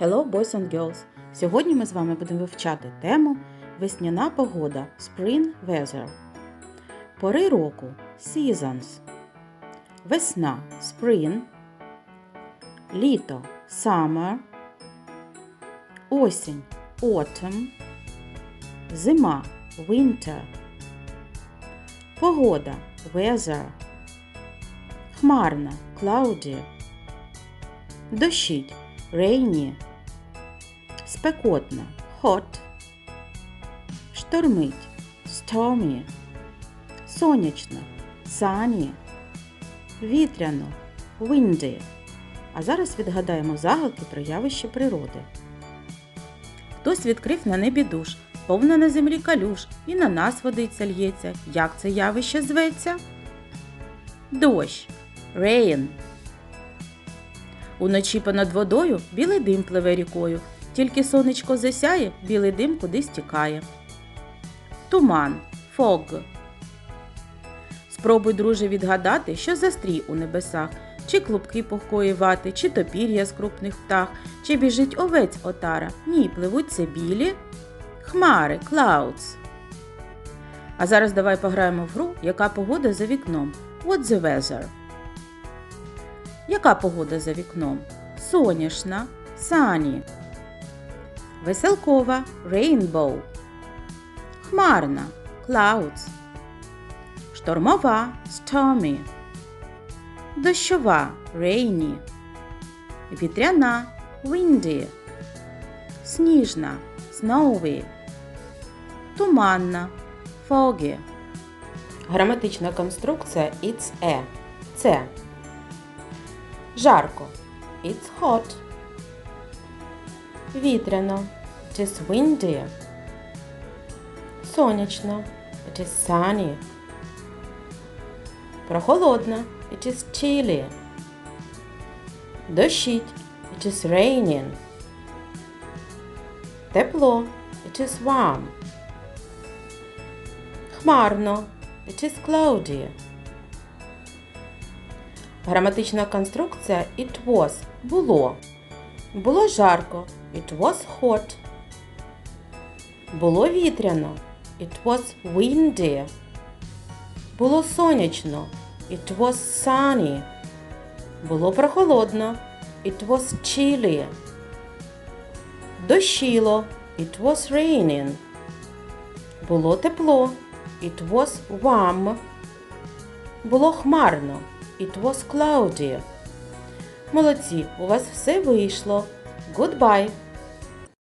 Hello, boys and girls! Сьогодні ми з вами будемо вивчати тему Весняна погода Spring Weather. Пори року Seasons. Весна Spring. Літо Summer. Осінь Autumn. Зима Winter. Погода Weather. Хмарна Cloudy. Дощить Rainy. Спекотна hot. Штормить stormy. Сонячно sunny. Вітряно windy. А зараз відгадаємо загадки про явище природи. Хтось відкрив на небі душ, повна на землі калюш, і на нас водиця лється. Як це явище зветься? Дощ. Rain. Уночі понад водою білий дим пливе рікою. Тільки сонечко засяє, білий дим кудись тікає. Туман. Fog. Спробуй, друже, відгадати, що за стрій у небесах, чи клубки пухкої вати, чи то пір'я з крупних птах, чи біжить овець отара. Ні, пливуть це білі хмари, clouds. А зараз давай пограємо в гру, яка погода за вікном. What's the weather? Яка погода за вікном? Соняшна, sunny. Веселкова rainbow. Хмарна clouds. Штормова stormy. Дощова rainy. Вітряна windy. Сніжна snowy. Туманна foggy. Граматична конструкція it's a. Це Жарко. It's hot. Вітряно. It is windy. Сонячно. It is sunny. Прохолодно. It is chilly. Дощить. It is raining. Тепло. It is warm. Хмарно. It is cloudy. Граматична конструкція it was було. Було жарко. It was hot. Було вітряно. It was windy. Було сонячно. It was sunny. Було прохолодно. It was chilly. Дощило. It was raining. Було тепло. It was warm. Було хмарно. It was cloudy. Молодці, у вас все вийшло. Goodbye!